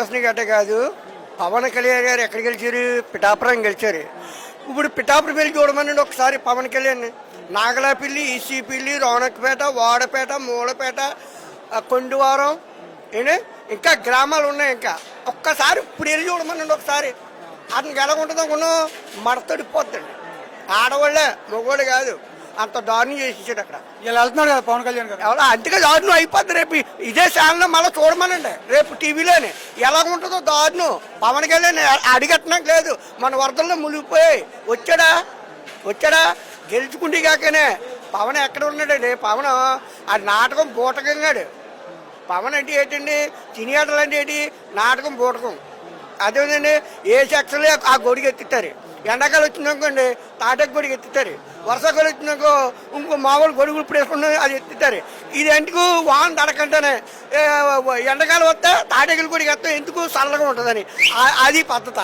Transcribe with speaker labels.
Speaker 1: Election గట్ట కాదు పవన్ కళ్యాణ్ గారు ఎక్కడ గెలిచారు? పిఠాపురం గెలిచారు. ఇప్పుడు పిఠాపురం వెళ్ళి చూడమనండి ఒకసారి పవన్ కళ్యాణ్. నాగలాపిల్లి ఈసీపిల్లి రోనక్పేట వాడపేట మూలపేట కొండవారం ఏంటి? ఇంకా గ్రామాలు ఉన్నాయి ఇంకా. ఒక్కసారి ఇప్పుడు వెళ్ళి చూడమనండి ఒకసారి. అతనికి ఎలా ఉంటుందో కొను మడతడిపోతాడు ఆడవాళ్ళే మగవాళ్ళు కాదు. అంత దారుణం చేసేసాడు అక్కడ.
Speaker 2: ఇలా వెళ్తున్నాడు కదా పవన్ కళ్యాణ్ గారు.
Speaker 1: ఎవరో? అంతగా దారుణం అయిపోద్ది రేపు ఇదే ఛానల్లో మళ్ళీ చూడమనండి. రేపు టీవీలోనే. ఎలా ఉంటుందో దారుణం. పవన్ కళ్యాణ్ అడిగట్టడం లేదు. మన వరదల్లో మునిగిపోయి వచ్చాడా? వచ్చాడా? గెలుచుకుంటే కాకనే. పవన్ ఎక్కడ ఉన్నాడండి పవన్ ఆ నాటకం బూటకంగాడు పవన్ అంటే ఏంటండి? తినేటలు అంటే ఏంటి? నాటకం బూటకం. అదేంటండి? ఏ సెక్షన్లో ఆ ఎత్తుతారు ఎండాకాలం వచ్చిందనుకోండి తాటకు గొడుగు ఎత్తుతారు. వర్షాకాలం వచ్చినాకో ఇంకో మామూలు గొడుగులు ఇప్పుడు అది ఎత్తుతారు. ఇది ఎందుకు వాన తడకంటేనే ఎండాకాలం వస్తే తాటకిలు గొడికి ఎత్తాం ఎందుకు చల్లగా ఉంటుందని. అది పద్ధతి